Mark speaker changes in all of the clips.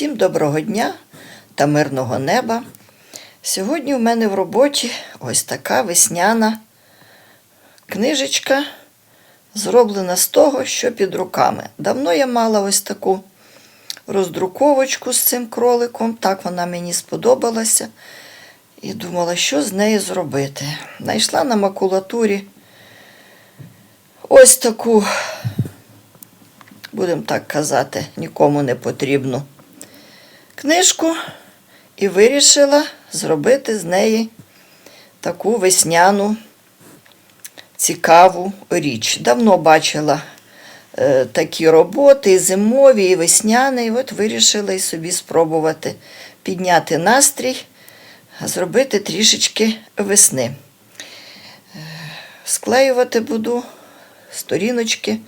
Speaker 1: Всім доброго дня та мирного неба. Сьогодні в мене в роботі ось така весняна книжечка, зроблена з того, що під руками. Давно я мала ось таку роздруковочку з цим кроликом, так вона мені сподобалася. І думала, що з нею зробити. Знайшла на макулатурі ось таку, будемо так казати, нікому не потрібну книжку і вирішила зробити з неї таку весняну цікаву річ. Давно бачила е, такі роботи, і зимові, і весняні, і от вирішила і собі спробувати підняти настрій, зробити трішечки весни. Е, Склеювати буду сторіночки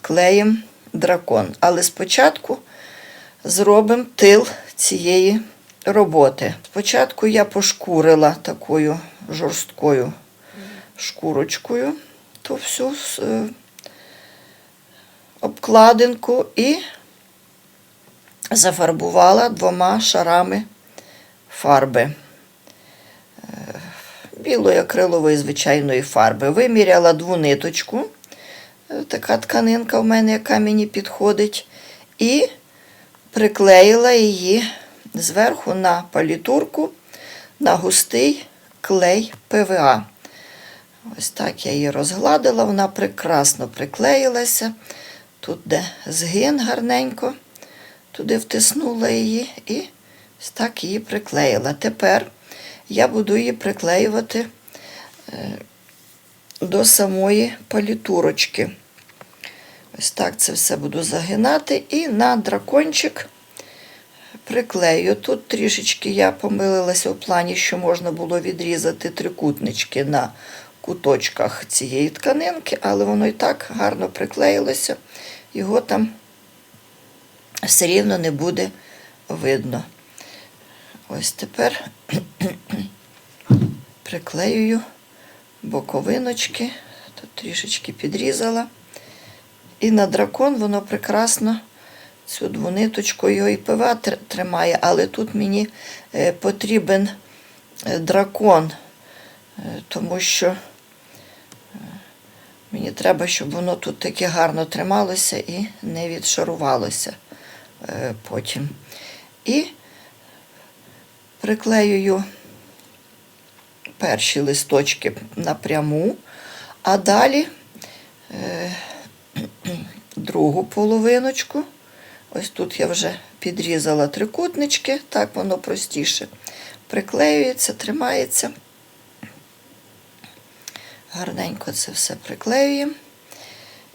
Speaker 1: клеєм дракон. Але спочатку зробимо тил цієї роботи. Спочатку я пошкурила такою жорсткою шкурочкою ту всю е, обкладинку і зафарбувала двома шарами фарби. Е, Білої акрилової звичайної фарби. Виміряла дву ниточку, е, така тканинка в мене, яка мені підходить, і приклеїла її зверху на палітурку на густий клей ПВА. Ось так я її розгладила, вона прекрасно приклеїлася. Тут де згин гарненько, туди втиснула її і ось так її приклеїла. Тепер я буду її приклеювати е, до самої палітурочки. Ось так це все буду загинати і на дракончик приклею. Тут трішечки я помилилася у плані, що можна було відрізати трикутнички на куточках цієї тканинки, але воно і так гарно приклеїлося, його там все рівно не буде видно. Ось тепер приклеюю боковиночки, тут трішечки підрізала. І на дракон воно прекрасно цю двониточку його і пива тримає, але тут мені е, потрібен е, дракон, е, тому що мені треба, щоб воно тут таке гарно трималося і не відшарувалося потім. І приклеюю перші листочки напряму, а далі другу половиночку. Ось тут я вже підрізала трикутнички, так воно простіше приклеюється, тримається. Гарненько це все приклеюємо.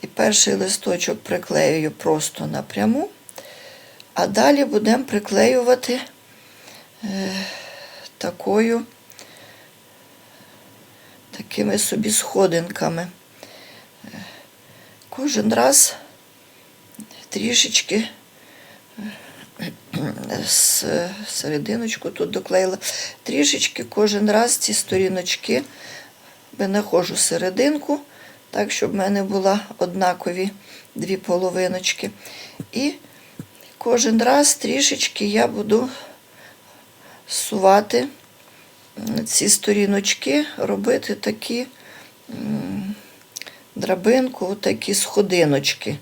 Speaker 1: І перший листочок приклеюю просто напряму, а далі будемо приклеювати е, такою, такими собі сходинками. Е, Кожен раз трішечки з серединочку тут доклеїла. Трішечки кожен раз ці сторіночки винаходжу серединку, так, щоб в мене була однакові дві половиночки. І кожен раз трішечки я буду сувати ці сторіночки, робити такі драбинку, такі сходиночки.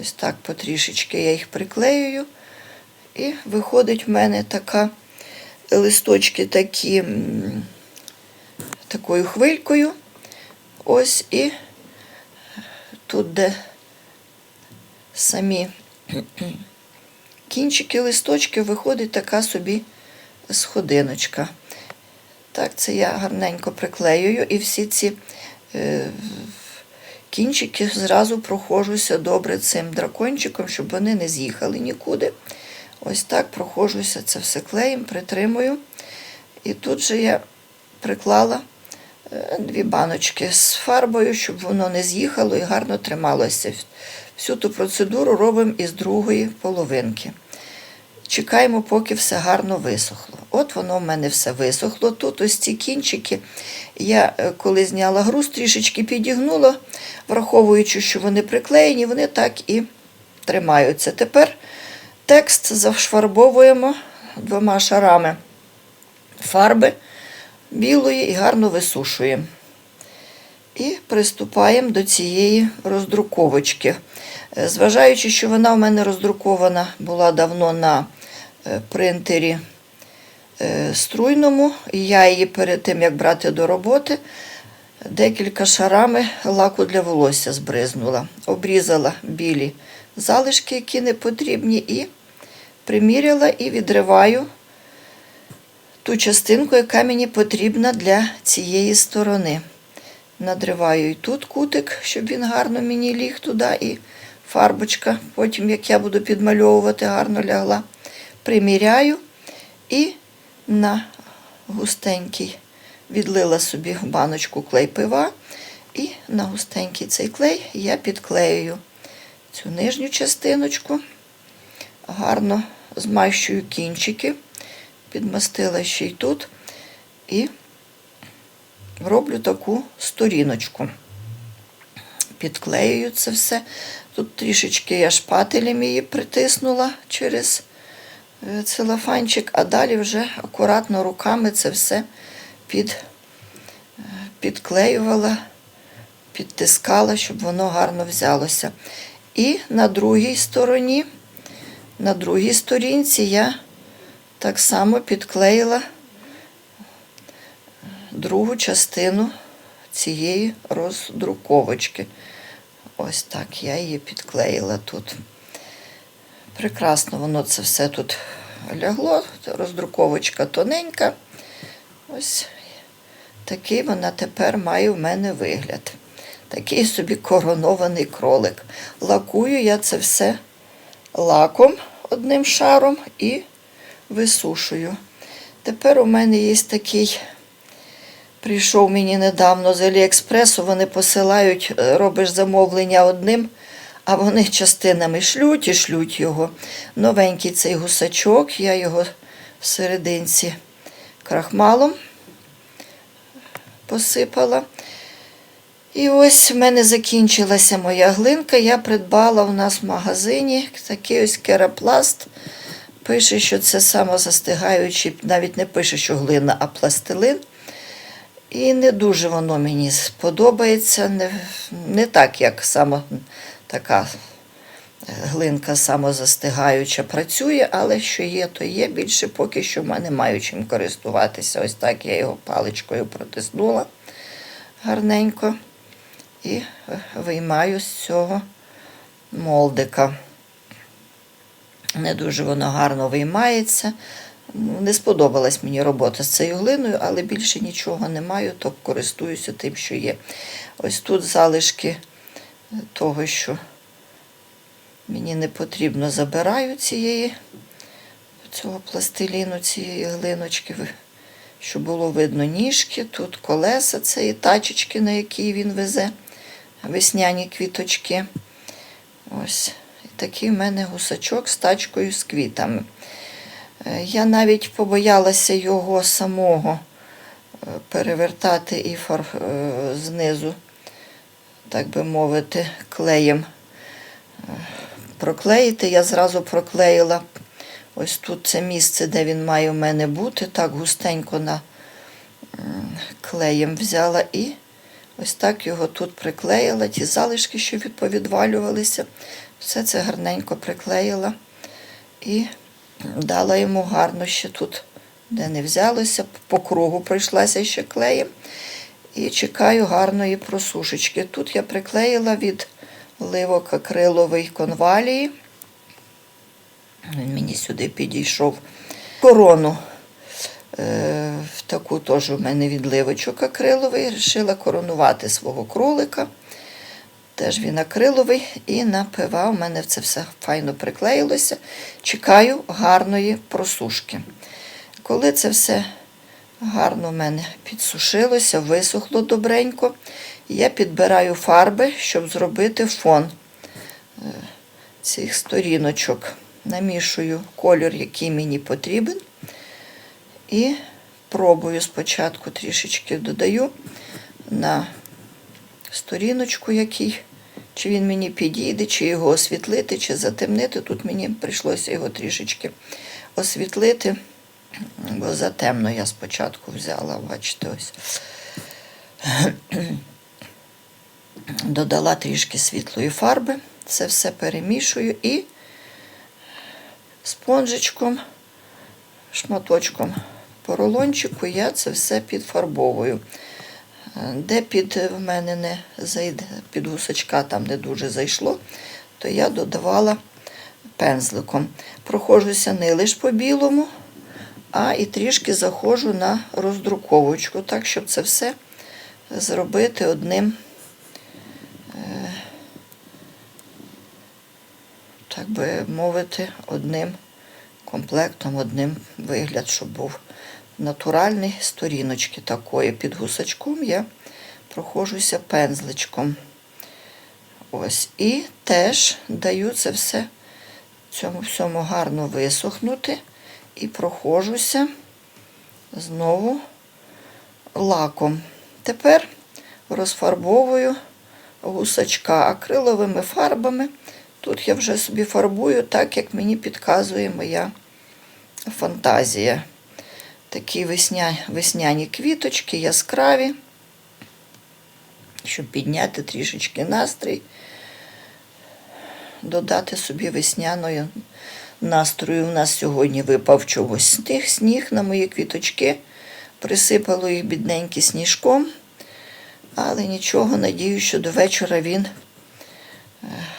Speaker 1: Ось так потрішечки я їх приклеюю. І виходить в мене така листочки такі такою хвилькою. Ось і тут, де самі кінчики листочки, виходить така собі сходиночка. Так, це я гарненько приклеюю і всі ці е, кінчики зразу проходжуся добре цим дракончиком, щоб вони не з'їхали нікуди. Ось так проходжуся це все клеєм, притримую. І тут же я приклала е, дві баночки з фарбою, щоб воно не з'їхало і гарно трималося. Всю ту процедуру робимо із другої половинки. Чекаємо, поки все гарно висохло. От воно в мене все висохло. Тут ось ці кінчики. Я е, коли зняла груз, трішечки підігнула, враховуючи, що вони приклеєні, вони так і тримаються. Тепер Текст зафарбовуємо двома шарами фарби білої і гарно висушуємо. І приступаємо до цієї роздруковочки. Е, Зважаючи, що вона в мене роздрукована була давно на принтері е, струйному, я її перед тим, як брати до роботи, декілька шарами лаку для волосся збризнула. Обрізала білі залишки, які не потрібні, і приміряла і відриваю ту частинку, яка мені потрібна для цієї сторони. Надриваю і тут кутик, щоб він гарно мені ліг туди, і фарбочка, потім, як я буду підмальовувати, гарно лягла. Приміряю і на густенький відлила собі баночку клей пива, і на густенький цей клей я підклеюю цю нижню частиночку, гарно змащую кінчики, підмастила ще й тут. І роблю таку сторіночку. Підклеюю це все. Тут трішечки я шпателем її притиснула через целофанчик, а далі вже акуратно руками це все під, е, підклеювала, підтискала, щоб воно гарно взялося. І на другій стороні, на другій сторінці я так само підклеїла другу частину цієї роздруковочки. Ось так я її підклеїла тут. Прекрасно воно це все тут лягло. Роздруковочка тоненька. Ось такий вона тепер має в мене вигляд. Такий собі коронований кролик. Лакую я це все лаком одним шаром і висушую. Тепер у мене є такий Прийшов мені недавно з Аліекспресу, вони посилають, е, робиш замовлення одним, а вони частинами шлють і шлють його. Новенький цей гусачок, я його в крахмалом посипала. І ось в мене закінчилася моя глинка. Я придбала у нас в магазині такий ось керапласт. Пише, що це самозастигаючий, навіть не пише, що глина, а пластилин. І не дуже воно мені сподобається, не, не так, як сама така е, глинка самозастигаюча працює, але що є, то є. Більше поки що в мене маю чим користуватися. Ось так я його паличкою протиснула гарненько і е, виймаю з цього молдика. Не дуже воно гарно виймається. Ну, Не сподобалась мені робота з цією глиною, але більше нічого не маю, то користуюся тим, що є. Ось тут залишки того, що мені не потрібно, забираю цієї, цього пластиліну, цієї глиночки, щоб було видно ніжки. Тут колеса цієї тачечки, на якій він везе весняні квіточки. Ось. І такий в мене гусачок з тачкою з квітами. Е, Я навіть побоялася його самого е, перевертати і фар... е, знизу, так би мовити, клеєм е, проклеїти. Я зразу проклеїла ось тут це місце, де він має в мене бути. Так густенько на клеєм взяла і ось так його тут приклеїла. Ті залишки, що відповідвалювалися, все це гарненько приклеїла. І дала йому гарно ще тут, де не взялося, по кругу пройшлася ще клеєм. І чекаю гарної просушечки. Тут я приклеїла від ливок акриловий конвалії. Він мені сюди підійшов. Корону. Е, таку теж у мене відливочок акриловий. Рішила коронувати свого кролика. Теж він акриловий і на пива у мене це все файно приклеїлося. Чекаю гарної просушки. Коли це все гарно в мене підсушилося, висохло добренько, я підбираю фарби, щоб зробити фон е, цих сторіночок. Намішую кольор, який мені потрібен. І пробую спочатку трішечки додаю на сторіночку, який чи він мені підійде, чи його освітлити, чи затемнити. Тут мені прийшлося його трішечки освітлити, бо затемно я спочатку взяла, бачите, ось. Додала трішки світлої фарби, це все перемішую і спонжичком, шматочком поролончику я це все підфарбовую. Де під в мене не зайде, під гусачка там не дуже зайшло, то я додавала пензликом. Проходжуся не лише по білому, а і трішки заходжу на роздруковочку, так, щоб це все зробити одним, е, так би мовити, одним комплектом, одним вигляд, щоб був натуральний сторіночки такої. Під гусачком я проходжуся пензличком. Ось. І теж даю це все цьому всьому гарно висохнути і проходжуся знову лаком. Тепер розфарбовую гусачка акриловими фарбами. Тут я вже собі фарбую так, як мені підказує моя фантазія. Такі весня, весняні квіточки, яскраві, щоб підняти трішечки настрій, додати собі весняної настрою. У нас сьогодні випав чогось сніг, сніг на мої квіточки, присипало їх бідненькі сніжком, але нічого, надію, що до вечора він е,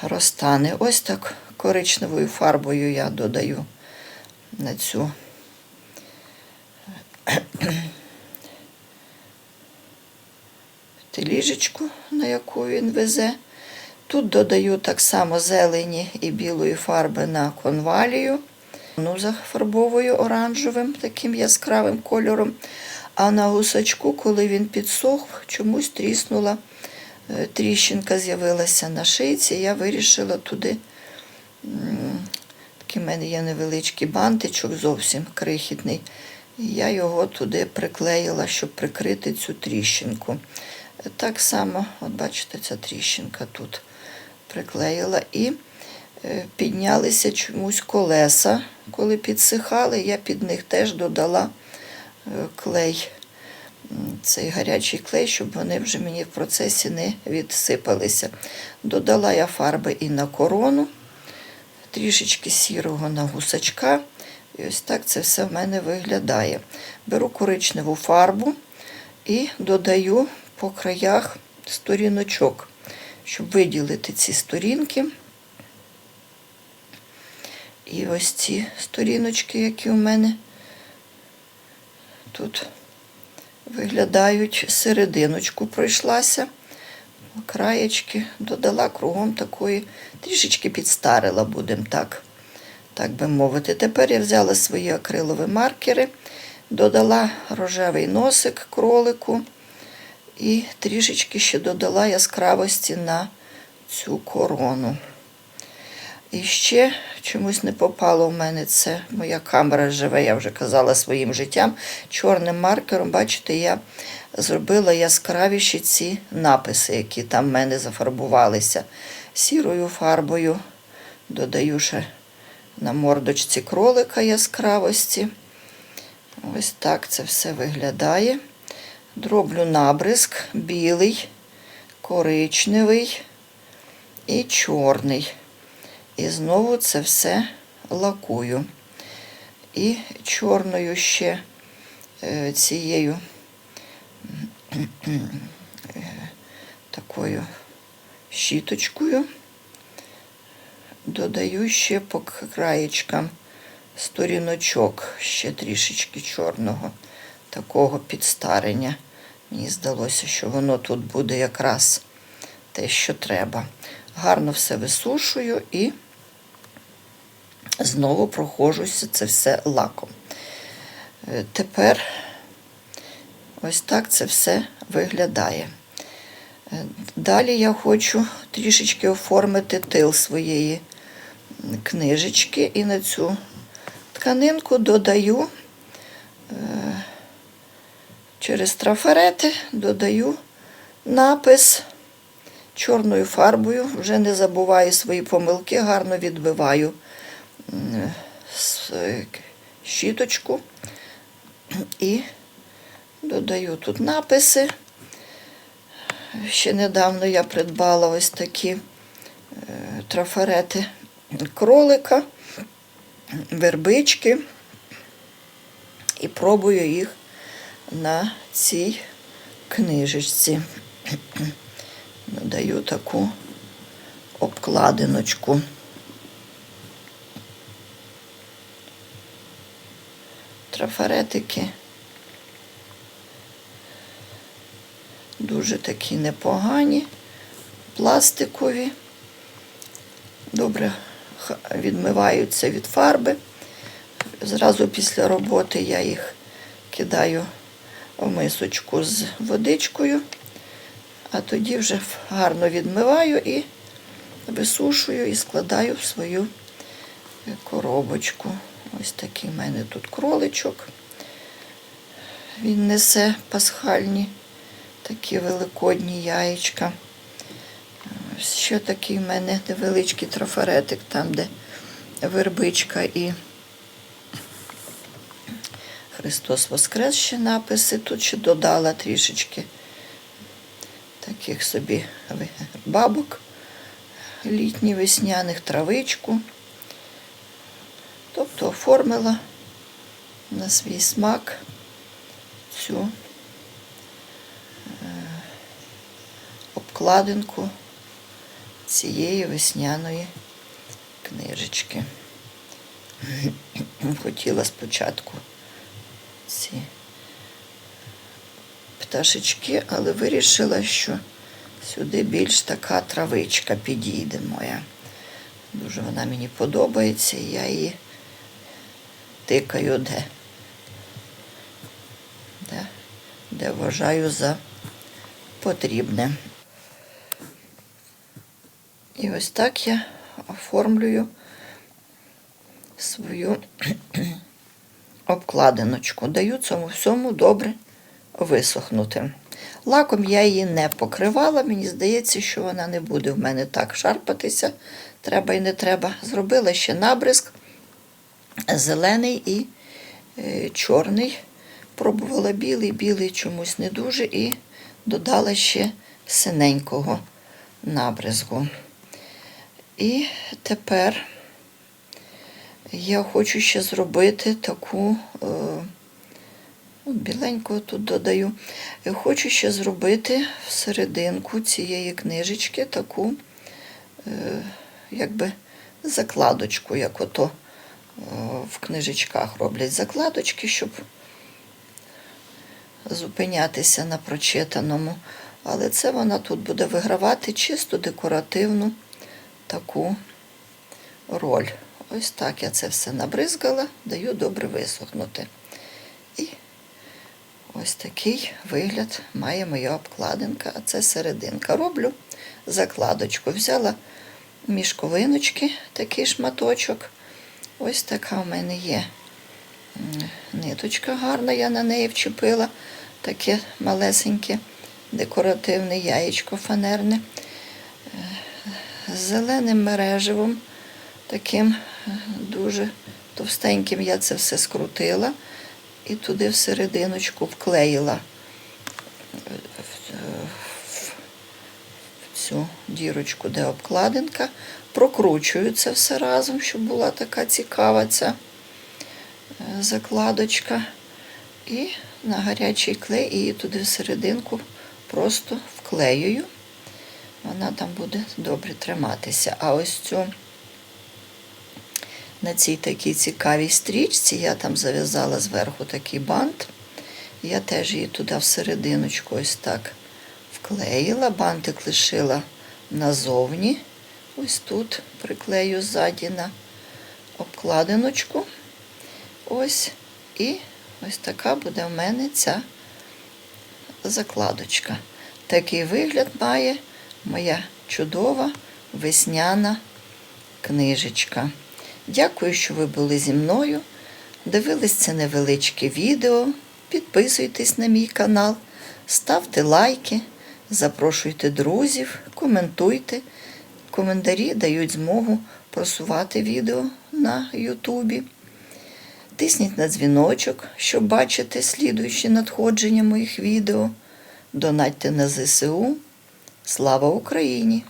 Speaker 1: розтане. Ось так коричневою фарбою я додаю на цю теліжечку, на яку він везе. Тут додаю так само зелені і білої фарби на конвалію. Ну, зафарбовую оранжевим таким яскравим кольором. А на гусачку, коли він підсох, чомусь тріснула е, тріщинка, з'явилася на шийці. Я вирішила туди. Такий в мене є невеличкий бантичок, зовсім крихітний. Я його туди приклеїла, щоб прикрити цю тріщинку. Е, Так само, от бачите, ця тріщинка тут приклеїла. І е, піднялися чомусь колеса. Коли підсихали, я під них теж додала е, клей, цей гарячий клей, щоб вони вже мені в процесі не відсипалися. Додала я фарби і на корону, трішечки сірого на гусачка. І ось так це все в мене виглядає. Беру коричневу фарбу і додаю по краях сторіночок, щоб виділити ці сторінки. І ось ці сторіночки, які у мене тут виглядають, серединочку пройшлася, краєчки додала кругом такої, трішечки підстарила, будемо так, так би мовити. Тепер я взяла свої акрилові маркери, додала рожевий носик кролику і трішечки ще додала яскравості на цю корону. І ще чомусь не попало в мене це. Моя камера живе, я вже казала своїм життям. Чорним маркером, бачите, я зробила яскравіші ці написи, які там в мене зафарбувалися. Сірою фарбою додаю ще на мордочці кролика яскравості. Ось так це все виглядає. Дроблю набризк білий, коричневий і чорний. І знову це все лакую. І чорною ще е, цією е, такою щіточкою додаю ще по краєчкам сторіночок, ще трішечки чорного такого підстарення. Мені здалося, що воно тут буде якраз те, що треба. Гарно все висушую і знову проходжуся це все лаком. Е, Тепер ось так це все виглядає. Е, Далі я хочу трішечки оформити тил своєї книжечки і на цю тканинку додаю е, через трафарети додаю напис чорною фарбою, вже не забуваю свої помилки, гарно відбиваю щіточку. І додаю тут написи. Ще недавно я придбала ось такі е, трафарети кролика, вербички. І пробую їх на цій книжечці. Даю таку обкладиночку. Трафаретики дуже такі непогані, пластикові, добре відмиваються від фарби. Зразу після роботи я їх кидаю в мисочку з водичкою, а тоді вже гарно відмиваю і висушую і складаю в свою коробочку. Ось такий в мене тут кроличок. Він несе пасхальні такі великодні яєчка. Ось ще такий в мене невеличкий трафаретик, там, де вербичка і Христос Воскрес ще написи. Тут ще додала трішечки таких собі бабок літніх весняних, травичку. Тобто оформила на свій смак цю е, обкладинку цієї весняної книжечки. Хотіла спочатку ці пташечки, але вирішила, що сюди більш така травичка підійде моя. Дуже вона мені подобається, і я її тикаю де. Де, де вважаю за потрібне. І ось так я оформлюю свою обкладиночку. Даю цьому всьому добре висохнути. Лаком я її не покривала, мені здається, що вона не буде в мене так шарпатися. Треба і не треба. Зробила ще набризк зелений і е, чорний. Пробувала білий, білий чомусь не дуже, і додала ще синенького набризку. І тепер я хочу ще зробити таку, е, ну, тут додаю. Хочу ще зробити всерединку цієї книжечки таку, е, якби закладочку, як ото е, в книжечках роблять закладочки, щоб зупинятися на прочитаному. Але це вона тут буде вигравати чисто декоративну таку роль. Ось так я це все набризгала, даю добре висохнути. І ось такий вигляд має моя обкладинка, а це серединка. Роблю закладочку. Взяла мішковиночки, такий шматочок. Ось така в мене є ниточка гарна, я на неї вчепила. Таке малесеньке декоративне яєчко фанерне. Е, З зеленим мереживом, таким дуже товстеньким я це все скрутила і туди всерединочку вклеїла е, в- в- в цю дірочку, де обкладинка. Прокручую це все разом, щоб була така цікава ця е, закладочка. І на гарячий клей її туди всерединку просто вклеюю. Вона там буде добре триматися. А ось цю на цій такій цікавій стрічці я там зав'язала зверху такий бант. Я теж її туди всерединочку ось так вклеїла, бантик лишила назовні. Ось тут приклею ззаді на обкладиночку. Ось. І ось така буде в мене ця закладочка. Такий вигляд має моя чудова весняна книжечка. Дякую, що ви були зі мною. Дивились це невеличке відео. Підписуйтесь на мій канал, ставте лайки, Запрошуйте друзів, коментуйте. Коментарі дають змогу просувати відео на Ютубі. Тисніть на дзвіночок, щоб бачити слідуючі надходження моїх відео. Донатьте на ЗСУ. Слава Україні!